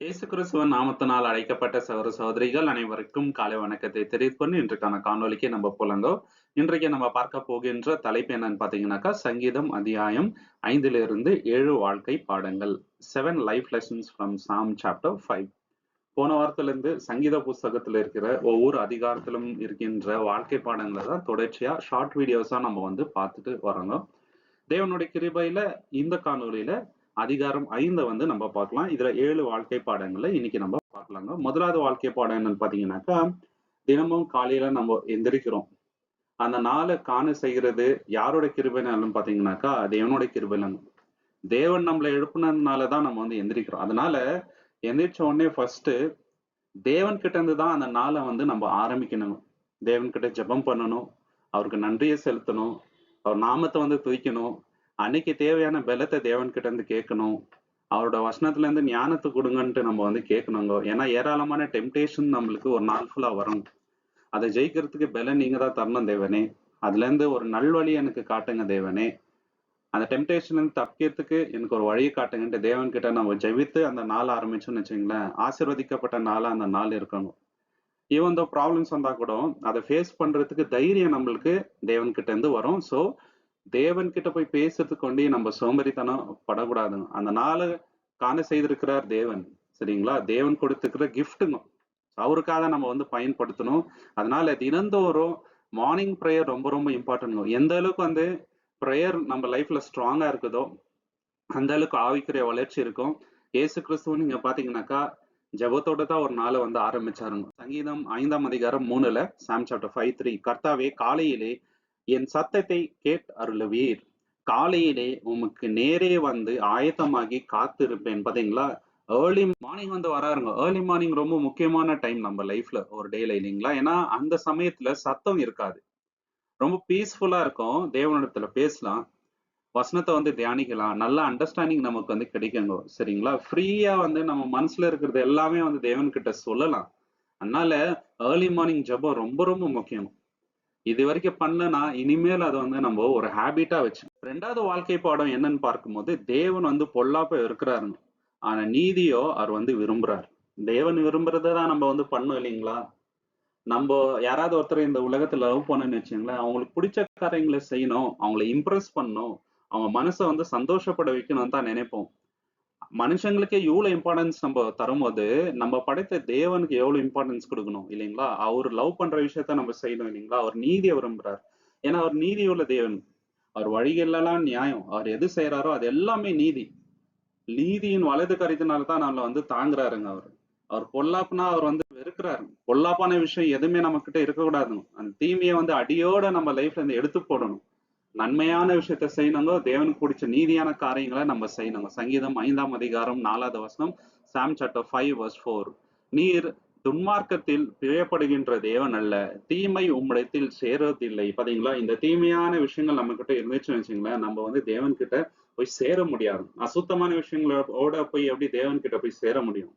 இயேசு கிறிஸ்துவன் நாமத்தினால் அழைக்கப்பட்ட சகோதர சகோதரிகள் அனைவருக்கும் காலை வணக்கத்தை தெரிவித்து இன்றைக்கான காணொலிக்கு நம்ம புலங்கோ இன்றைக்கு நம்ம பார்க்க போகின்ற தலைப்பு என்னன்னு பாத்தீங்கன்னாக்கா சங்கீதம் அத்தியாயம் ஐந்திலிருந்து ஏழு வாழ்க்கை பாடங்கள் seven life lessons from psalm chapter five போன வாரத்திலிருந்து சங்கீத புஸ்தகத்தில் இருக்கிற ஒவ்வொரு அதிகாரத்திலும் இருக்கின்ற வாழ்க்கை பாடங்களை தான் தொடர்ச்சியா ஷார்ட் வீடியோஸா நம்ம வந்து பார்த்துட்டு வரோங்க தேவனுடைய கிருபையில இந்த காணொலியில அதிகாரம் ஐந்தை வந்து நம்ம பார்க்கலாம். இதுல ஏழு வாழ்க்கை பாடங்களை இன்னைக்கு நம்ம பார்க்கலாங்க. முதலாவது வாழ்க்கை பாடம் என்னன்னு பாத்தீங்கன்னாக்கா தினமும் காலையில நம்ம எந்திரிக்கிறோம். அந்த நாளை காண செய்கிறது யாரோட கிருபைனாலும் பாத்தீங்கன்னாக்கா தேவனோட கிருபைலங்க. தேவன் நம்மளை எழுப்புனதுனால தான் நம்ம வந்து எந்திரிக்கிறோம். அதனால எந்திரிச்ச உடனே ஃபர்ஸ்ட் தேவன் கிட்ட இருந்து தான் அந்த நாளை வந்து நம்ம ஆரம்பிக்கணும் தேவன் கிட்ட ஜெபம் பண்ணணும். அவருக்கு நன்றியை செலுத்தணும். அவர் நாமத்தை வந்து துதிக்கணும். அன்னைக்கு தேவையான பலத்தை தேவன்கிட்ட இருந்து கேட்கணும். அவரோட வசனத்துல இருந்து ஞானத்தை கொடுங்கன்ட்டு நம்ம வந்து கேட்கணுங்க. ஏன்னா ஏராளமான டெம்டேஷன் நம்மளுக்கு ஒரு நாள் ஃபுல்லா வரும். அதை ஜெயிக்கிறதுக்கு பல நீங்க தான் தரணும் தேவனே. அதுல இருந்து ஒரு நல்வழி எனக்கு காட்டுங்க தேவனே. அந்த டெம்டேஷன்ல இருந்து தப்பிக்கிறதுக்கு எனக்கு ஒரு வழியை காட்டுங்கன்ட்டு தேவன் கிட்ட நம்ம ஜெபித்து அந்த நாள் ஆரம்பிச்சோம்னு வச்சுங்களேன். ஆசிர்வதிக்கப்பட்ட நாளா அந்த நாள் இருக்கணும். ஈவன் தோ ப்ராப்ளம்ஸ் வந்தா கூட அதை ஃபேஸ் பண்றதுக்கு தைரியம் நம்மளுக்கு தேவன் கிட்ட இருந்து வரும். ஸோ தேவன் கிட்ட போய் பேசுறதுக்கு கொண்டே நம்ம சோம்பேறித்தனம் படக்கூடாதுங்க. அந்த நாளை காண செய்திருக்கிறார் தேவன் சரிங்களா? தேவன் கொடுத்துக்கிற கிஃப்ட்டுங்க அவருக்காக நம்ம வந்து பயன்படுத்தணும். அதனால தினந்தோறும் மார்னிங் ப்ரேயர் ரொம்ப ரொம்ப இம்பார்ட்டன்ட்ங்க எந்த அளவுக்கு வந்து ப்ரேயர் நம்ம லைஃப்ல ஸ்ட்ராங்கா இருக்குதோ அந்த அளவுக்கு ஆவிக்குரிய வளர்ச்சி இருக்கும். ஏசு கிறிஸ்துவ நீங்க பாத்தீங்கன்னாக்கா ஜபத்தோட தான் ஒரு நாளை வந்து ஆரம்பிச்சாருங்க. சங்கீதம் ஐந்தாம் அதிகாரம் மூணுல சாம் சாப்டர் ஃபைவ் த்ரீ கர்த்தாவே காலையிலே என் சத்தத்தை கேட் அருளுவீர். காலையிலே உமக்கு நேரே வந்து ஆயத்தமாகி காத்திருப்பேன். பாத்தீங்களா? ஏர்லி மார்னிங் வந்து வராருங்க. ஏர்லி மார்னிங் ரொம்ப முக்கியமான டைம் நம்ம லைஃப்ல ஒரு டேல இல்லைங்களா? ஏன்னா அந்த சமயத்துல சத்தம் இருக்காது. ரொம்ப பீஸ்ஃபுல்லா இருக்கும். தேவனிடத்துல பேசலாம். வசனத்தை வந்து தியானிக்கலாம். நல்ல அண்டர்ஸ்டாண்டிங் நமக்கு வந்து கிடைக்குங்க. சரிங்களா? ஃப்ரீயா வந்து நம்ம மனசுல இருக்கிறது எல்லாமே வந்து தேவன் கிட்ட சொல்லலாம். அதனால ஏர்லி மார்னிங் ஜபம் ரொம்ப ரொம்ப முக்கியம். இது வரைக்கும் பண்ணனா இனிமேல் அதை வந்து நம்ம ஒரு ஹேபிட்டா வச்சு ரெண்டாவது வாழ்க்கை பாடம் என்னன்னு பார்க்கும்போது தேவன் வந்து பொல்லாப்ப இருக்கிறாருன்னு ஆனா நீதியோ அவர் வந்து விரும்புறாரு. தேவன் விரும்புறதை தான் நம்ம வந்து பண்ணோம் இல்லைங்களா? நம்ம யாராவது ஒருத்தர் இந்த உலகத்துல லவ் பண்ணணும்னு வச்சுங்களேன் அவங்களுக்கு பிடிச்ச காரியங்களை செய்யணும் அவங்கள இம்ப்ரெஸ் பண்ணணும் அவங்க மனசை வந்து சந்தோஷப்பட வைக்கணும்னு தான் நினைப்போம். மனுஷங்களுக்கே எவ்வளவு இம்பார்ட்டன்ஸ் நம்ம தரும்போது நம்ம படைத்த தேவனுக்கு எவ்வளவு இம்பார்ட்டன்ஸ் கொடுக்கணும் இல்லைங்களா? அவர் லவ் பண்ற விஷயத்த நம்ம செய்யணும் இல்லைங்களா? அவர் நீதியை விரும்புறாரு. ஏன்னா அவர் நீதி உள்ள தேவன். அவர் வழிகளெல்லாம் நியாயம். அவர் எது செய்யறாரோ அது எல்லாமே நீதி. நீதியின் வலது கருத்தினால தான் நம்மள வந்து தாங்குறாருங்க அவர். அவர் பொல்லாப்புனா அவர் வந்து வெறுக்கிறாரு. பொல்லாப்பான விஷயம் எதுவுமே நம்ம கிட்ட இருக்கக்கூடாதுங்க. அந்த தீமையை வந்து அடியோட நம்ம லைஃப்ல இருந்து எடுத்து போடணும். நன்மையான விஷயத்த செய்யணுங்க. தேவனுக்கு பிடிச்ச நீதியான காரியங்களை நம்ம செய்யணுங்க. சங்கீதம் ஐந்தாம் அதிகாரம் நாலாவது வசனம் psalm chapter five verse four நீர் துன்மார்க்கத்தில் பிழையப்படுகின்ற தேவன் அல்ல. தீமை உம்மிடத்தில் சேரதில்லை. பாத்தீங்களா? இந்த தீமையான விஷயங்கள் நம்ம கிட்ட இருந்துச்சுன்னு வச்சுங்களேன் நம்ம வந்து தேவன் கிட்ட போய் சேர முடியாது. அசுத்தமான விஷயங்களோட போய் எப்படி தேவன் கிட்ட போய் சேர முடியும்?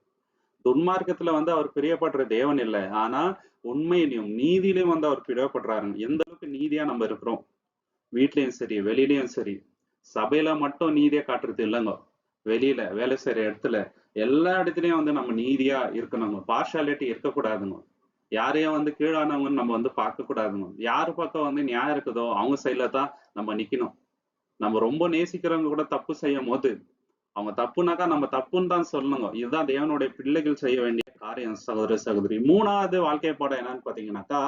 துன்மார்க்கத்துல வந்து அவர் பிரியப்படுற தேவன் இல்லை. ஆனா உண்மையிலையும் நீதியிலையும் வந்து அவர் பிரியப்படுறாருங்க. எந்த அளவுக்கு நீதியா நம்ம இருக்கிறோம்? வீட்லயும் சரி வெளியிலயும் சரி சபையில மட்டும் நீதியா காட்டுறது இல்லைங்க. வெளியில வேலை செய்யற இடத்துல எல்லா இடத்துலயும் வந்து நம்ம நீதியா இருக்கணுங்க. பார்ஷாலிட்டி இருக்கக்கூடாதுங்க. யாரையும் வந்து கீழானவங்கன்னு நம்ம வந்து பார்க்க கூடாதுங்க யாரு பக்கம் வந்து நியாயம் இருக்குதோ அவங்க சைட்ல தான் நம்ம நிக்கணும். நம்ம ரொம்ப நேசிக்கிறவங்க கூட தப்பு செய்யும் போது அவங்க தப்புனாக்கா நம்ம தப்புன்னு தான் சொல்லணுங்க. இதுதான் தேவனுடைய பிள்ளைகள் செய்ய வேண்டிய காரியம் சகோதர சகோதரி. மூணாவது வாழ்க்கை பாடம் என்னன்னு பாத்தீங்கன்னாக்கா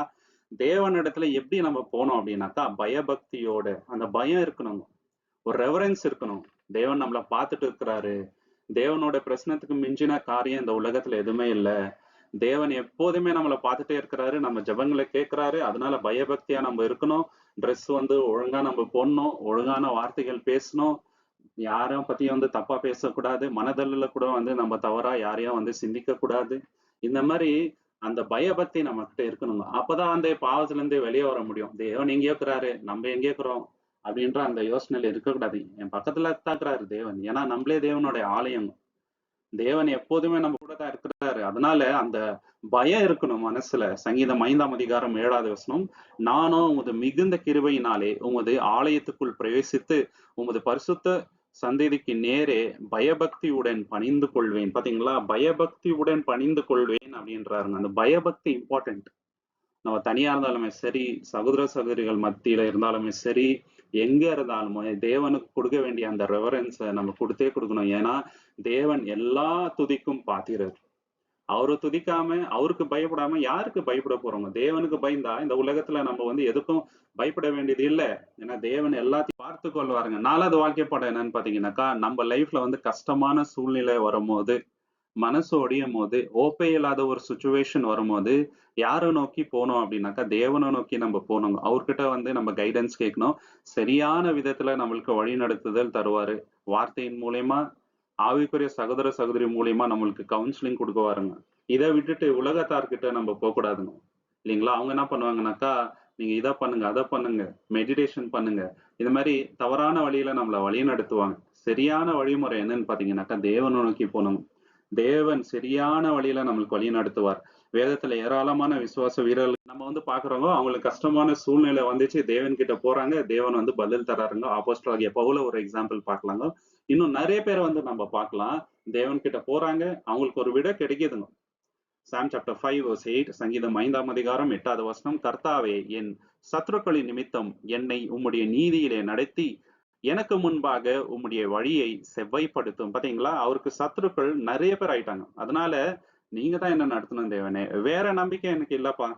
தேவனிடத்துல எப்படி நம்ம போனோம் அப்படின்னாக்கா பயபக்தியோட அந்த பயம் இருக்கணுங்க ஒரு ரெவரன்ஸ் இருக்கணும். தேவன் நம்மளை பார்த்துட்டு இருக்கிறாரு. தேவனோட பிரச்சனத்துக்கு மிஞ்சின காரியம் இந்த உலகத்துல எதுவுமே இல்லை. தேவன் எப்போதுமே நம்மளை பார்த்துட்டே இருக்கிறாரு. நம்ம ஜபங்களை கேட்கிறாரு. அதனால பயபக்தியா நம்ம இருக்கணும். ட்ரெஸ் வந்து ஒழுங்கா நம்ம போடணும். ஒழுங்கான வார்த்தைகள் பேசணும். யாரும் பத்தியும் வந்து தப்பா பேசக்கூடாது. மனதல்ல கூட வந்து நம்ம தவறா யாரையும் வந்து சிந்திக்க கூடாது இந்த மாதிரி அந்த பயபக்தி நம்ம கிட்ட இருக்கணுங்க. அப்பதான் அந்த பாவத்துல இருந்து வெளியே வர முடியும். தேவன் எங்க இருக்கிறாரு நம்ம எங்க இருக்கிறோம் அப்படின்ற அந்த யோசனையில இருக்கக்கூடாது. என் பக்கத்துல தாக்குறாரு தேவன். ஏன்னா நம்மளே தேவனுடைய ஆலயம் தேவன் எப்போதுமே நம்ம கூட தான் இருக்கிறாரு. அதனால அந்த பயம் இருக்கணும் மனசுல. சங்கீதம் ஐந்தாம் அதிகாரம் ஏழாவது வசனம். நானும் உமது மிகுந்த கிருபையினாலே உமது ஆலயத்துக்குள் பிரவேசித்து உமது பரிசுத்த சந்ததிக்கு நேரே பயபக்தியுடன் பணிந்து கொள்வேன். பாத்தீங்களா? பயபக்தியுடன் பணிந்து கொள்வேன் அப்படின்றாருங்க. அந்த பயபக்தி இம்பார்ட்டன்ட் நம்ம தனியா இருந்தாலுமே சரி சகோதர சகோதரிகள் மத்தியில இருந்தாலுமே சரி எங்க இருந்தாலுமே தேவனுக்கு கொடுக்க வேண்டிய அந்த ரெவரன்ஸை நம்ம கொடுத்தே கொடுக்கணும். ஏன்னா தேவன் எல்லா துதிக்கும் பாத்திரர். அவரை துதிக்காம அவருக்கு பயப்படாம யாருக்கு பயப்பட போறோங்க? தேவனுக்கு பயந்தா இந்த உலகத்துல நம்ம வந்து எதுக்கும் பயப்பட வேண்டியது இல்லை. ஏன்னா தேவன் எல்லாத்தையும் பார்த்து கொள்வாருங்க. நாலாவது வாழ்க்கை பாடம் என்னன்னு பாத்தீங்கன்னாக்கா நம்ம லைஃப்ல வந்து கஷ்டமான சூழ்நிலை வரும்போது மனசு ஒடியும் போது ஓப்பே இல்லாத ஒரு சுச்சுவேஷன் வரும்போது யாரை நோக்கி போனோம் அப்படின்னாக்கா தேவனை நோக்கி நம்ம போனோம் அவர்கிட்ட வந்து நம்ம கைடன்ஸ் கேட்கணும். சரியான விதத்துல நம்மளுக்கு வழி நடத்துதல் தருவாரு. வார்த்தையின் மூலயமா ஆவிக்குரிய சகோதர சகோதரி மூலியமா நம்மளுக்கு கவுன்சிலிங் கொடுக்குவாருங்க இதை விட்டுட்டு உலகத்தார்கிட்ட நம்ம போகக்கூடாதுங்க. இல்லைங்களா? அவங்க என்ன பண்ணுவாங்கனாக்கா நீங்க இதை பண்ணுங்க அதை பண்ணுங்க மெடிடேஷன் பண்ணுங்க. இது மாதிரி தவறான வழியில நம்மள வழி நடத்துவாங்க. சரியான வழிமுறை என்னன்னு பாத்தீங்கன்னாக்கா தேவனை நோக்கி போகணும். தேவன் சரியான வழியில நம்மளுக்கு வழி நடத்துவார். வேதத்துல ஏராளமான விசுவாச வீரர்கள் நம்ம வந்து பாக்குறவங்க அவங்களுக்கு கஷ்டமான சூழ்நிலை வந்துச்சு தேவன் கிட்ட போறாங்க தேவன் வந்து பதில் தராருங்க. ஆப்போஸ்டல் பவுல ஒரு எக்ஸாம்பிள் பாக்கலாங்க இன்னும் நிறைய பேரை வந்து நம்ம பார்க்கலாம். தேவன் கிட்ட போறாங்க. அவங்களுக்கு ஒரு விட கிடைக்குதுங்க. Psalm chapter five verse eight சங்கீதம் ஐந்தாம் அதிகாரம் எட்டாவது வசனம் கர்த்தாவே என் சத்ருக்களின் நிமித்தம் என்னை உம்முடைய நீதியிலே நடத்தி எனக்கு முன்பாக உம்முடைய வழியை செவ்வாய்ப்படுத்தும் பாத்தீங்களா? அவருக்கு சத்ருக்கள் நிறைய பேர் ஆயிட்டாங்க. அதனால நீங்க தான் என்ன நடத்தணும் தேவனே? வேற நம்பிக்கை எனக்கு இல்லப்பா.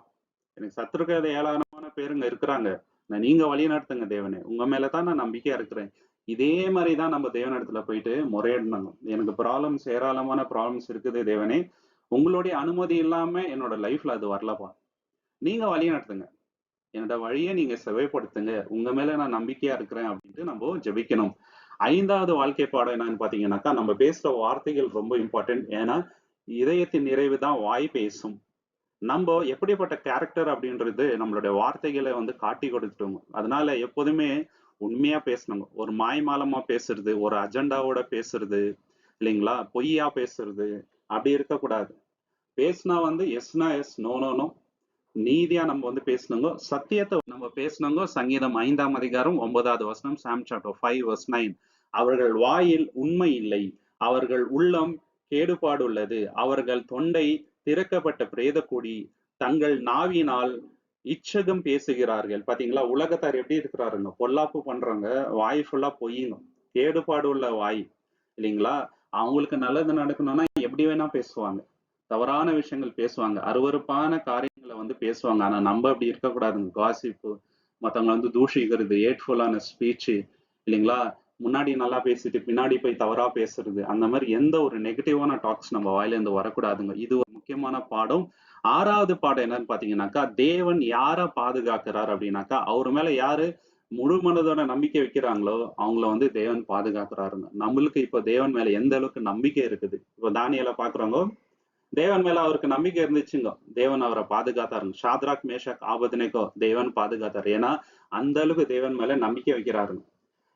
எனக்கு சத்ருக்கள் ஏராளமான பேருங்க இருக்கிறாங்க. நான் நீங்க வழி நடத்துங்க தேவனே. உங்க மேலதான் நான் நம்பிக்கையா இருக்கிறேன். இதே மாதிரி தான் நம்ம தேவனிடத்துல போயிட்டு முறையிடணும். எனக்கு ப்ராப்ளம்ஸ் ஏராளமான ப்ராப்ளம்ஸ் இருக்குது தேவனே. உங்களுடைய அனுமதி இல்லாம என்னோட லைஃப்ல அது வரலப்பா. நீங்க வழி நடத்துங்க. என்னோட வழியை நீங்க செவைப்படுத்துங்க. உங்க மேல நான் நம்பிக்கையா இருக்கிறேன் அப்படின்ட்டு நம்ம ஜெபிக்கணும். ஐந்தாவது வாழ்க்கை பாடம் என்னன்னு பாத்தீங்கன்னாக்கா நம்ம பேசுற வார்த்தைகள் ரொம்ப இம்பார்ட்டன்ட் ஏன்னா இதயத்தின் நிறைவு தான் வாய் பேசும். நம்ம எப்படிப்பட்ட கேரக்டர் அப்படின்றது நம்மளுடைய வார்த்தைகளை வந்து காட்டி கொடுத்துட்டோம் அதனால எப்போதுமே உண்மையா பேசணுங்க ஒரு மாயமாலமா பேசுறது ஒரு அஜெண்டாவோட பேசுறது இல்லைங்களா? பொய்யா பேசுறது அப்படி இருக்கக்கூடாது. பேசினா வந்து எஸ்னா எஸ் நோ நோ நோ நீதியா நம்ம வந்து பேசணுங்க சத்தியத்தை நம்ம பேசணுங்க சங்கீதம் ஐந்தாம் அதிகாரம் ஒன்பதாவது வசனம் psalm chapter five verse nine அவர்கள் வாயில் உண்மை இல்லை. அவர்கள் உள்ளம் கேடுபாடு உள்ளது அவர்கள் தொண்டை திறக்கப்பட்ட பிரேத கொடி தங்கள் நாவினால் இச்சகம் பேசுகிறார்கள். பாத்தீங்களா? உலகத்தார் எப்படி இருக்கிறாருங்க? பொல்லாப்பு பண்றாங்க வாய் ஃபுல்லா பொய்யுங்க கேடுபாடு உள்ள வாய் இல்லைங்களா? அவங்களுக்கு நல்லது நடக்கணும்னா எப்படி வேணா பேசுவாங்க. தவறான விஷயங்கள் பேசுவாங்க. அருவறுப்பான காரியங்களை வந்து பேசுவாங்க. ஆனா நம்ம அப்படி இருக்கக்கூடாதுங்க. காசிப்பு மத்தவங்க வந்து தூஷிக்கிறது ஏட்ஃபுல்லான ஸ்பீச்சு இல்லைங்களா? முன்னாடி நல்லா பேசிட்டு பின்னாடி போய் தவறா பேசுறது அந்த மாதிரி எந்த ஒரு நெகட்டிவான டாக்ஸ் நம்ம வாயில இருந்து வரக்கூடாதுங்க. இது முக்கியமான பாடம். ஆறாவது பாடம் என்னன்னு பாத்தீங்கன்னாக்கா தேவன் யார பாதுகாக்கிறார் அப்படின்னாக்கா அவர் மேல யாரு முழு மனதோட நம்பிக்கை வைக்கிறாங்களோ அவங்கள வந்து தேவன் பாதுகாக்கிறாருங்க. நம்மளுக்கு இப்ப தேவன் மேல எந்த அளவுக்கு நம்பிக்கை இருக்குது? இப்ப தானியல பாக்குறவங்க தேவன் மேல அவருக்கு நம்பிக்கை இருந்துச்சுங்க தேவன் அவரை பாதுகாத்தாருங்க. ஷாத்ராக் மேஷாக் ஆபத்தினைக்கோ தேவன் பாதுகாத்தாரு. ஏன்னா அந்த அளவுக்கு தேவன் மேல நம்பிக்கை வைக்கிறாருங்க.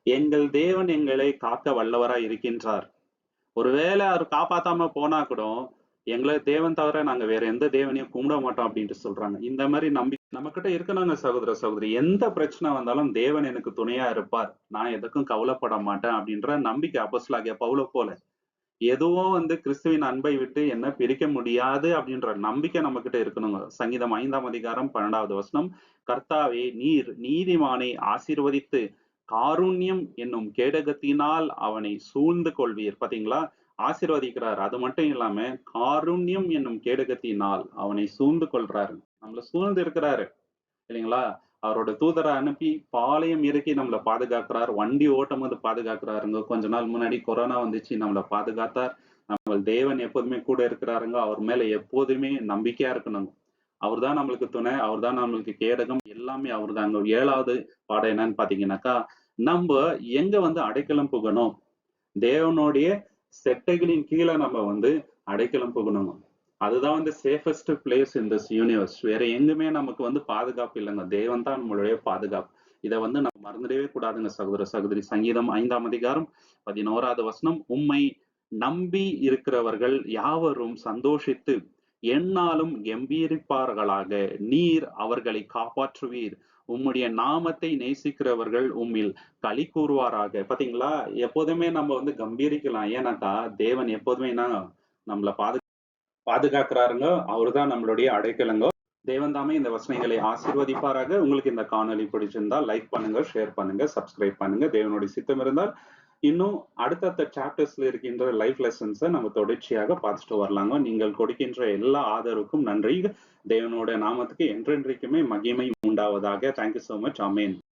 எங்கள் தேவன் எங்களை காக்க வல்லவரா இருக்கின்றார். ஒருவேளை அவர் காப்பாத்தாம போனா கூட எங்களை தேவன் தவிர நாங்க வேற எந்த தேவனையும் கும்பிட மாட்டோம் அப்படின்ட்டு சொல்றாங்க. இந்த மாதிரி நம்பி நம்ம கிட்ட இருக்கணுங்க சகோதர சகோதரி. எந்த பிரச்சனை வந்தாலும் தேவன் எனக்கு துணையா இருப்பார். நான் எதுக்கும் கவலைப்பட மாட்டேன் அப்படின்ற நம்பிக்கை அப்போஸ்லாகிய பவுல போல. எதுவோ வந்து கிறிஸ்துவின் அன்பை விட்டு என்ன பிரிக்க முடியாது அப்படின்ற நம்பிக்கை நம்ம கிட்ட இருக்கணுங்க. சங்கீதம் ஐந்தாம் அதிகாரம் பன்னெண்டாவது வசனம் கர்த்தாவே நீர் நீதிமானை ஆசீர்வதித்து காருண்யம் என்னும் கேடகத்தினால் அவனை சூழ்ந்து கொள்வீர். பாத்தீங்களா? ஆசிர்வதிக்கிறார். அது மட்டும் இல்லாம காருண்யம் என்னும் கேடுகத்தினால் அவனை சூழ்ந்து கொள்றாரு. நம்மள சூழ்ந்து இருக்கிறாரு. இல்லைங்களா? அவரோட தூதரை அனுப்பி பாளையம் இறக்கி நம்மளை பாதுகாக்கிறார். வண்டி ஓட்டும் போது பாதுகாக்கிறாருங்க. கொஞ்ச நாள் முன்னாடி கொரோனா வந்துச்சு. நம்மளை பாதுகாத்தார். நம்ம தேவன் எப்போதுமே கூட இருக்கிறாருங்க. அவர் மேல எப்போதுமே நம்பிக்கையா இருக்கணுங்க. அவர் தான் நம்மளுக்கு துணை. அவர் தான் நம்மளுக்கு கேடகம். எல்லாமே அவர் தாங்க ஏழாவது பாடம் என்னன்னு பாத்தீங்கன்னாக்கா நம்ம எங்க வந்து அடைக்கலம் புகணும்? தேவனுடைய செட்டைகளின் கீழே நம்ம வந்து அடைக்கலம் புகணுங்க அதுதான் வந்து safest place in this universe வேற எங்குமே நமக்கு வந்து பாதுகாப்பு இல்லைங்க. தேவன் தான் நம்மளுடைய பாதுகாப்பு. இதை வந்து நம்ம மறந்துடவே கூடாதுங்க சகோதர சகோதரி. சங்கீதம் ஐந்தாம் அதிகாரம் பதினோராவது வசனம் உண்மை நம்பி இருக்கிறவர்கள் யாவரும் சந்தோஷித்து எண்ணாலும் கம்பீரிப்பார்களாக. நீர் அவர்களை காப்பாற்றுவீர். உம்முடைய நாமத்தை நேசிக்கிறவர்கள் உம்மில் களி கூறுவாராக. பாத்தீங்களா? எப்போதுமே நம்ம வந்து கம்பீரிக்கலாம். ஏன்னாக்கா தேவன் எப்போதுமே என்ன நம்மள பாது பாதுகாக்கிறாருங்க. அவர்தான் நம்மளுடைய அடைக்கலங்க. தேவன் தாமே இந்த வசனங்களை ஆசீர்வதிப்பாராக. உங்களுக்கு இந்த காணொளி பிடிச்சிருந்தா லைக் பண்ணுங்க ஷேர் பண்ணுங்க சப்ஸ்கிரைப் பண்ணுங்க. தேவனுடைய சித்தம் இருந்தால் இன்னும் அடுத்தடுத்த சாப்டர்ஸ்ல இருக்கின்ற லைஃப் லெசன்ஸை நம்ம தொடர்ச்சியாக பார்த்துட்டு வரலாங்க. நீங்கள் கொடுக்கின்ற எல்லா ஆதரவுக்கும் நன்றி. தேவனோட நாமத்துக்கு என்றென்றைக்குமே மகிமை உண்டாவதாக. தேங்க்யூ ஸோ மச் அமேன்